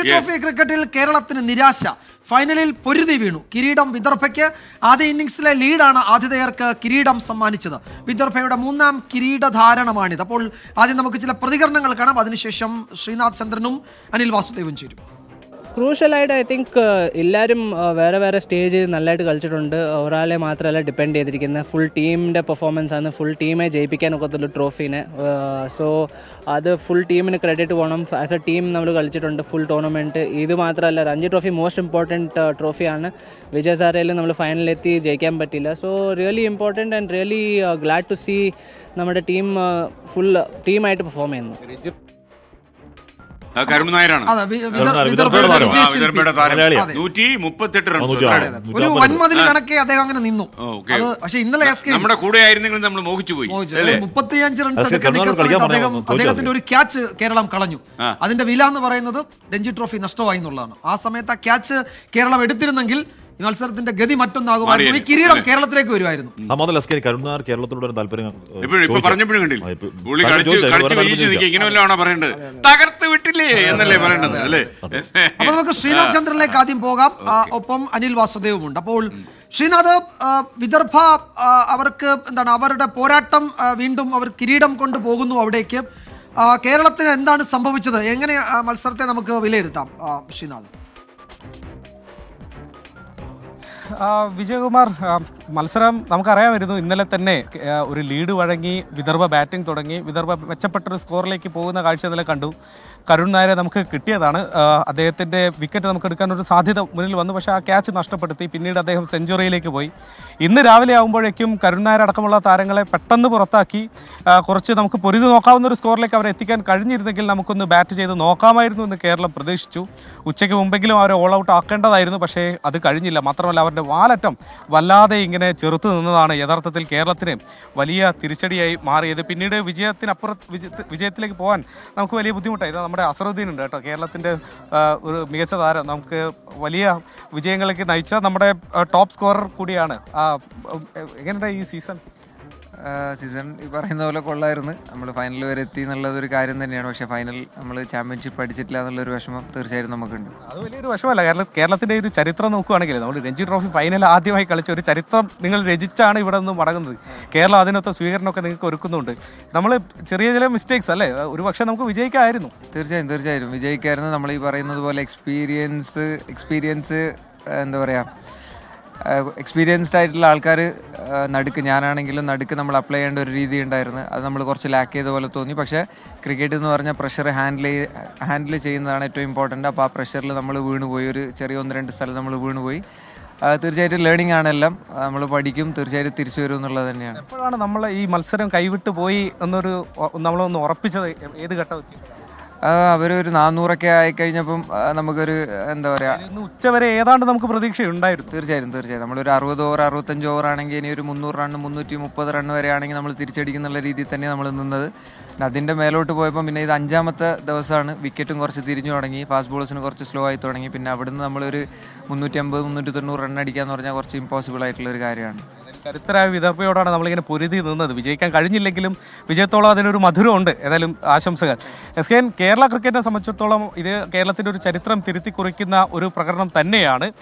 Trophy ക്രിക്കറ്റിൽ കേരളത്തിന് നിരാശ. ഫൈനലിൽ പൊരുതി വീണു. കിരീടം വിദർഭയ്ക്ക് ആദ്യ ഇന്നിംഗ്സിലെ ലീഡാണ് ആതിഥേയർക്ക് കിരീടം സമ്മാനിച്ചത്. വിദർഭയുടെ മൂന്നാം കിരീടധാരണമാണിത്. അപ്പോൾ ആദ്യം നമുക്ക് ചില പ്രതികരണങ്ങൾ കാണാം. അതിനുശേഷം ശ്രീനാഥ് ചന്ദ്രനും അനിൽ വാസുദേവും ചേരും. ക്രൂഷ്യലായിട്ട് ഐ തിങ്ക് എല്ലാവരും uh, വേറെ വേറെ സ്റ്റേജ് നല്ലതായിട്ട് കളിച്ചിട്ടുണ്ട്. ഒരാളെ മാത്രമല്ല ഡിപ്പെൻഡ് ചെയ്തിരിക്കുന്നത് ഫുൾ ടീമിന്റെ പെർഫോമൻസ് ആണ്. ഫുൾ ടീമെ ജയിപ്പിക്കാൻ ഒക്കത്തുള്ളൂ ട്രോഫീനെ സോ അത് ഫുൾ ടീമിന് ക്രെഡിറ്റ് പോകണം ആസ് എ ടീം നമ്മൾ കളിച്ചിട്ടുണ്ട് ഫുൾ ടൂർണമെന്റ് ഇത് മാത്രമല്ല രഞ്ജി ട്രോഫി മോസ്റ്റ് ഇമ്പോർട്ടന്റ് ട്രോഫിയാണ് വിജയ് സാറേലും നമ്മൾ ഫൈനലിലെത്തി ജയിക്കാൻ പറ്റില്ല. So really important and really glad to see നമ്മുടെ ടീം ഫുൾ ടീമായിട്ട് പെർഫോം ചെയ്യുന്നു. നൂറ്റി മുപ്പത്തെട്ട് റൺസ് നൂറ്റി എത്രയാണ്? ഒരു വൻമതിൽ കണക്കെ അദ്ദേഹം അങ്ങനെ നിന്നു. ഓക്കേ. പക്ഷെ ഇന്നലെ നമ്മുടെ കൂടെ നമ്മൾ മോഹിച്ചു പോയി മുപ്പത്തിയഞ്ച് റൺസ് അദ്ദേഹം അദ്ദേഹത്തിന്റെ ഒരു ക്യാച്ച് കേരളം കളഞ്ഞു. അതിന്റെ വില എന്ന് പറയുന്നത് രഞ്ജി ട്രോഫി നഷ്ടമായി എന്നുള്ളതാണ്. ആ സമയത്ത് ആ ക്യാച്ച് കേരളം എടുത്തിരുന്നെങ്കിൽ മത്സരത്തിന്റെ ഗതി മറ്റൊന്നാകുമായിരുന്നു ഈ. കിരീടം കേരളത്തിലേക്ക് വരുമായിരുന്നു ആ മുതൽ എസ് കരുണാർ കേരളത്തിലൂടെ ഒരു താല്പര്യം ഇപ്പോഴും ഇപ്പൊ പറഞ്ഞപ്പോഴും കണ്ടില്ല. പുള്ളി കളിച്ച് കളിച്ച് വീഴ്ച നിൽക്കുക ഇങ്ങനെ വല്ലതാണോ പറയേണ്ടത്? തകർത്ത് വിട്ടില്ലേ എന്നല്ലേ പറയേണ്ടത് അല്ലേ? അപ്പൊ നമുക്ക് ശ്രീനാഥ് ചന്ദ്രനിലേക്ക് ആദ്യം പോകാം. ഒപ്പം അനിൽ വാസുദേവും ഉണ്ട് അപ്പോൾ ശ്രീനാഥ് വിദർഭ അവർക്ക് എന്താണ് അവരുടെ പോരാട്ടം വീണ്ടും അവർ കിരീടം കൊണ്ട് പോകുന്നു അവിടേക്ക്. കേരളത്തിന് എന്താണ് സംഭവിച്ചത്? എങ്ങനെ ആ മത്സരത്തെ നമുക്ക് വിലയിരുത്താം? ശ്രീനാഥ്. വിജയകുമാർ മത്സരം നമുക്കറിയാമായിരുന്നു. ഇന്നലെ തന്നെ ഒരു ലീഡ് വഴങ്ങി വിദർഭ ബാറ്റിംഗ് തുടങ്ങി. വിദർഭ മെച്ചപ്പെട്ടൊരു സ്കോറിലേക്ക് പോകുന്ന കാഴ്ച ഇന്നലെ കണ്ടു. കരുൺ നായരെ നമുക്ക് കിട്ടിയതാണ്. അദ്ദേഹത്തിന്റെ വിക്കറ്റ് നമുക്ക് എടുക്കാൻ ഒരു സാധ്യത മുന്നിൽ വന്നു. പക്ഷേ ആ ക്യാച്ച് നഷ്ടപ്പെടുത്തി. പിന്നീട് അദ്ദേഹം സെഞ്ചുറിയിലേക്ക് പോയി. ഇന്ന് രാവിലെ ആകുമ്പോഴേക്കും കരുൺ നായർ അടക്കമുള്ള താരങ്ങളെ പെട്ടെന്ന് പുറത്താക്കി. കുറച്ച് നമുക്ക് പൊരുതി നോക്കാവുന്ന ഒരു സ്കോറിലേക്ക് അവരെ എത്തിക്കാൻ കഴിഞ്ഞിരുന്നെങ്കിൽ നമുക്കൊന്ന് ബാറ്റ് ചെയ്ത് നോക്കാമായിരുന്നു എന്ന് കേരളം പ്രതീക്ഷിച്ചു. ഉച്ചയ്ക്ക് മുമ്പെങ്കിലും അവരെ ഓൾ ഔട്ട് ആക്കേണ്ടതായിരുന്നു. പക്ഷേ അത് കഴിഞ്ഞില്ല. മാത്രമല്ല അവരുടെ വാലറ്റം വല്ലാതെ ഇങ്ങനെ ചെറുത്തു നിന്നതാണ് യഥാർത്ഥത്തിൽ കേരളത്തിന് വലിയ തിരിച്ചടിയായി മാറിയത്. പിന്നീട് വിജയത്തിനപ്പുറത്ത് വിജയ- വിജയത്തിലേക്ക് പോകാൻ നമുക്ക് വലിയ ബുദ്ധിമുട്ടായി. നമ്മുടെ അസറുദ്ദീൻ ഉണ്ട് കേട്ടോ. കേരളത്തിന്റെ ഒരു മികച്ച താരം. നമുക്ക് വലിയ വിജയങ്ങളിലേക്ക് നയിച്ച നമ്മുടെ ടോപ്പ് സ്കോറർ കൂടിയാണ്. എങ്ങനെയുണ്ടായി എങ്ങനെയുണ്ട് ഈ സീസൺ? സീസൺ ഈ പറയുന്ന പോലെ കൊള്ളായിരുന്നു. നമ്മൾ ഫൈനൽ വരെ എത്തി എന്നുള്ളതൊരു കാര്യം തന്നെയാണ്. പക്ഷേ ഫൈനൽ നമ്മൾ ചാമ്പ്യൻഷിപ്പ് അടിച്ചിട്ടില്ല എന്നുള്ളൊരു വിഷമം തീർച്ചയായും നമുക്കുണ്ട്. അത് വലിയൊരു വിഷമല്ല കാരണം കേരളത്തിന്റെ ഇത് ചരിത്രം നോക്കുകയാണെങ്കിൽ നമ്മൾ രഞ്ജി ട്രോഫി ഫൈനൽ ആദ്യമായി കളിച്ച ഒരു ചരിത്രം നിങ്ങൾ രചിച്ചാണ് ഇവിടെ നിന്ന് മടങ്ങുന്നത്. കേരളം അതിനൊത്ത സ്വീകരണമൊക്കെ നിങ്ങൾക്ക് ഒരുക്കുന്നുണ്ട്. നമ്മൾ ചെറിയ ചില മിസ്റ്റേക്സ് അല്ലേ? ഒരു പക്ഷേ നമുക്ക് വിജയിക്കായിരുന്നു. തീർച്ചയായും തീർച്ചയായും. വിജയിക്കായിരുന്നു. നമ്മൾ ഈ പറയുന്നത് പോലെ എക്സ്പീരിയൻസ് എക്സ്പീരിയൻസ് എന്താ പറയുക എക്സ്പീരിയൻസ്ഡ് ആയിട്ടുള്ള ആൾക്കാർ നടുക്ക് ഞാനാണെങ്കിലും നടുക്ക് നമ്മൾ അപ്ലൈ ചെയ്യേണ്ട ഒരു രീതി ഉണ്ടായിരുന്നു. അത് നമ്മൾ കുറച്ച് ലാക്ക് ചെയ്ത പോലെ തോന്നി. പക്ഷേ ക്രിക്കറ്റ് എന്ന് പറഞ്ഞാൽ പ്രഷർ ഹാൻഡിൽ ഹാൻഡിൽ ചെയ്യുന്നതാണ് ഏറ്റവും ഇമ്പോർട്ടന്റ് അപ്പോൾ ആ പ്രഷറിൽ നമ്മൾ വീണുപോയി. ഒരു ചെറിയ ഒന്ന് രണ്ട് സ്ഥലം നമ്മൾ വീണുപോയി. തീർച്ചയായിട്ടും ലേണിംഗ് ആണെല്ലാം നമ്മൾ പഠിക്കും തീർച്ചയായിട്ടും തിരിച്ചു വരും എന്നുള്ളത് തന്നെയാണ്. എപ്പോഴാണ് നമ്മൾ ഈ മത്സരം കൈവിട്ട് പോയി എന്നൊരു നമ്മളൊന്ന് ഉറപ്പിച്ചത്? ഏത് ആ, അവരൊരു നാനൂറൊക്കെ ആയിക്കഴിഞ്ഞപ്പം നമുക്കൊരു എന്താ പറയാ ഉച്ചവരെ ഏതാണ്ട് നമുക്ക് പ്രതീക്ഷയുണ്ടായിരുന്നു തീർച്ചയായും തീർച്ചയായും. നമ്മളൊരു അറുപത് ഓവർ അറുപത്തഞ്ച് ഓവർ ആണെങ്കിൽ ഇനി ഒരു മുന്നൂറ് റണ്ണ് മുന്നൂറ്റി മുപ്പത് റണ്ണ് വരെ ആണെങ്കിൽ നമ്മൾ തിരിച്ചടിക്കുന്നുള്ള രീതിയിൽ തന്നെ നമ്മൾ നിന്നത്. അതിന്റെ മേലോട്ട് പോയപ്പോൾ പിന്നെ ഇത് അഞ്ചാമത്തെ ദിവസമാണ്. വിക്കറ്റും കുറച്ച് തിരിഞ്ഞു തുടങ്ങി. ഫാസ്റ്റ് ബോളേഴ്സിന് കുറച്ച് സ്ലോ ആയി തുടങ്ങി. പിന്നെ അവിടുന്ന് നമ്മളൊരു മുന്നൂറ്റി അമ്പത് മുന്നൂറ്റി തൊണ്ണൂറ് റൺ എന്ന് പറഞ്ഞാൽ കുറച്ച് ഇമ്പോസിബിൾ ആയിട്ടുള്ള ഒരു കാര്യമാണ്. കരുത്തരായ വിദർഭയോടാണ് നമ്മളിങ്ങനെ പൊരുതി നിന്നത്. വിജയിക്കാൻ കഴിഞ്ഞില്ലെങ്കിലും വിജയത്തോളം അതിനൊരു മധുരമുണ്ട്. ഏതായാലും ആശംസകൾ. എസ് കെ കേരള ക്രിക്കറ്റിനെ സംബന്ധിച്ചിടത്തോളം ഇത് കേരളത്തിന്റെ ഒരു ചരിത്രം തിരുത്തി കുറിക്കുന്ന ഒരു പ്രകടനം തന്നെയാണ്.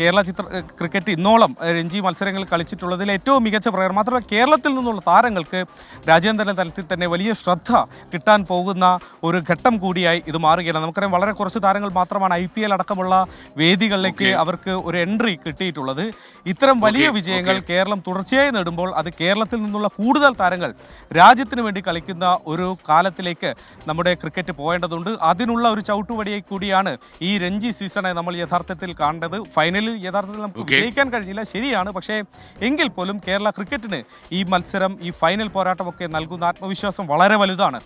കേരള ചിത്ര ക്രിക്കറ്റ് ഇന്നോളം രഞ്ജി മത്സരങ്ങൾ കളിച്ചിട്ടുള്ളതിൽ ഏറ്റവും മികച്ച പ്രകടനം. മാത്രമല്ല കേരളത്തിൽ നിന്നുള്ള താരങ്ങൾക്ക് രാജ്യാന്തര തലത്തിൽ തന്നെ വലിയ ശ്രദ്ധ കിട്ടാൻ പോകുന്ന ഒരു ഘട്ടം കൂടിയായി ഇത് മാറുകയാണ്. നമുക്കറിയാം വളരെ കുറച്ച് താരങ്ങൾ മാത്രമാണ് ഐ പി എൽ അടക്കമുള്ള വേദികളിലേക്ക് അവർക്ക് ഒരു എൻട്രി കിട്ടിയിട്ടുള്ളത്. ഇത്തരം വലിയ വിജയങ്ങൾ കേരളം തുടർച്ചയായി നേടുമ്പോൾ അത് കേരളത്തിൽ നിന്നുള്ള കൂടുതൽ താരങ്ങൾ രാജ്യത്തിന് വേണ്ടി കളിക്കുന്ന ഒരു കാലത്തിലേക്ക് നമ്മുടെ ക്രിക്കറ്റ് പോകേണ്ടതുണ്ട്. അതിനുള്ള ഒരു ചവിട്ടുപടിയായി കൂടിയാണ് ഈ രഞ്ജി സീസണെ നമ്മൾ യഥാർത്ഥത്തിൽ കാണേണ്ടത്. ഫൈനലിൽ യഥാർത്ഥത്തിൽ നമുക്ക്. വിജയിക്കാൻ കഴിഞ്ഞില്ല. ശരിയാണ്. പക്ഷേ എങ്കിൽ പോലും കേരള ക്രിക്കറ്റിന് ഈ മത്സരം ഈ ഫൈനൽ പോരാട്ടമൊക്കെ നൽകുന്ന ആത്മവിശ്വാസം വളരെ വലുതാണ്.